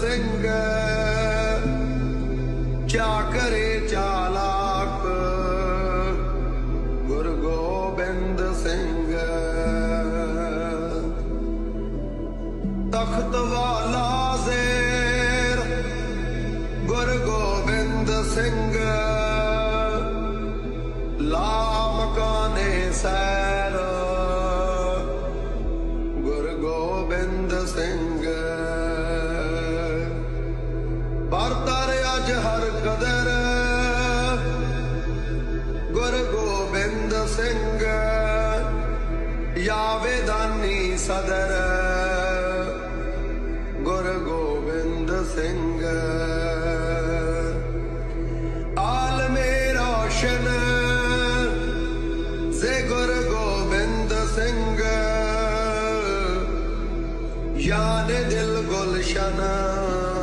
ਸਿੰਘ ਕਿਆ ਕਰੇ ਚਾਲਾਕ ਗੁਰ ਗੋਬਿੰਦ ਸਿੰਘ ਤਖਤ ਵਾਲਾ ਜ਼ੇਰ ਗੁਰ ਗੋਬਿੰਦ ਸਿੰਘ ਸਿੰਘ। ਪਰਤਰ ਅੱਜ ਹਰ ਕਦਰ ਗੁਰ ਗੋਬਿੰਦ ਸਿੰਘ। ਯਾਵੇ ਦਾਨੀ ਸਦਰ ਗੁਰ ਗੋਬਿੰਦ ਸਿੰਘ। ਆਲਮੇ ਰੋਸ਼ਨ ਸੇ ਗੁਰ Gobind Singh. Ya ne dil gulşana